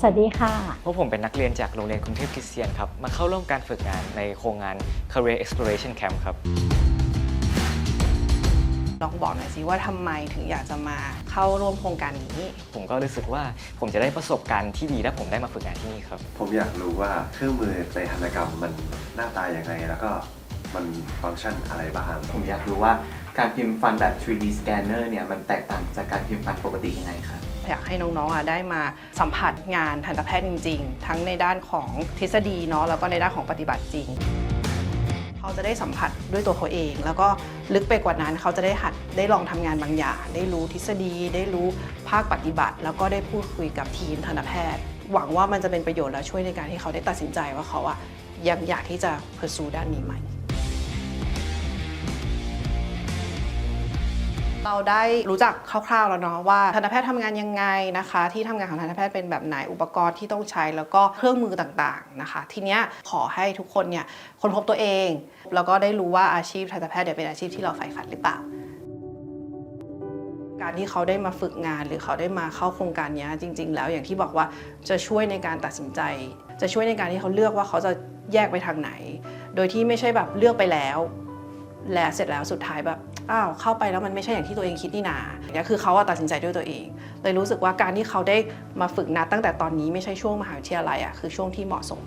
สวัสดีค่ะ พวกผมเป็นนักเรียนจากโรงเรียนกรุงเทพคริสเตียนครับ มาเข้าร่วมการฝึกงานในโครงงาน Career Exploration Camp ครับ ลองบอกหน่อยสิว่าทำไมถึงอยากจะมาเข้าร่วมโครงการนี้ ผมก็รู้สึกว่าผมจะได้ประสบการณ์ที่ดีถ้าผมได้มาฝึกงานที่นี่ครับ ผมอยากรู้ว่าเครื่องมือในหัตถกรรมมันหน้าตาอย่างไรแล้วก็มันฟังก์ชันอะไรบ้าง ผมอยากรู้ว่า การพิมพ์ฟันแบบ 3D scanner เนี่ยมันแตกต่างจากการพิมพ์ฟันปกติยังไงครับ อยากให้น้องๆอะได้มาสัมผัสงานทันตแพทย์จริง ๆ ทั้งในด้านของทฤษฎีเนาะแล้วก็ในด้านของปฏิบัติจริง เขาจะได้สัมผัสด้วยตัวเขาเอง แล้วก็ลึกไปกว่านั้นเขาจะได้หัดได้ลองทำงานบางอย่าง ได้รู้ทฤษฎี ได้รู้ภาคปฏิบัติ แล้วก็ได้พูดคุยกับทีมทันตแพทย์ หวังว่ามันจะเป็นประโยชน์และช่วยในการที่เขาได้ตัดสินใจว่าเขาอะยังอยากที่จะ pursue ด้านนี้ไหม เราได้รู้จักคร่าวๆแล้วเนาะว่าทันตแพทย์ทำงานยังไงนะคะ ที่ทำงานของทันตแพทย์เป็นแบบไหนอุปกรณ์ที่ต้องใช้แล้วก็เครื่องมือต่างๆนะคะ ทีเนี้ยขอให้ทุกคนเนี่ยค้นพบตัวเอง แล้วก็ได้รู้ว่าอาชีพทันตแพทย์เนี่ยเป็นอาชีพที่เราใฝ่ฝันหรือเปล่า การที่เขาได้มาฝึกงานหรือเขาได้มาเข้าโครงการเนี้ยจริง ๆ แล้วอย่างที่บอกว่าจะช่วยในการตัดสินใจ จะช่วยในการที่เขาเลือกว่าเขาจะแยกไปทางไหน โดยที่ไม่ใช่แบบเลือกไปแล้ว และเสร็จแล้วสุดท้ายแบบอ้าวเข้าไปแล้วมันไม่ใช่อย่างที่ตัวเองคิดนี่นาเนี่ยคือเขาตัดสินใจด้วยตัวเอง เลยรู้สึกว่าการที่เขาได้มาฝึกนัดตั้งแต่ตอนนี้ไม่ใช่ช่วงมหาวิทยาลัยอะคือช่วงที่เหมาะสม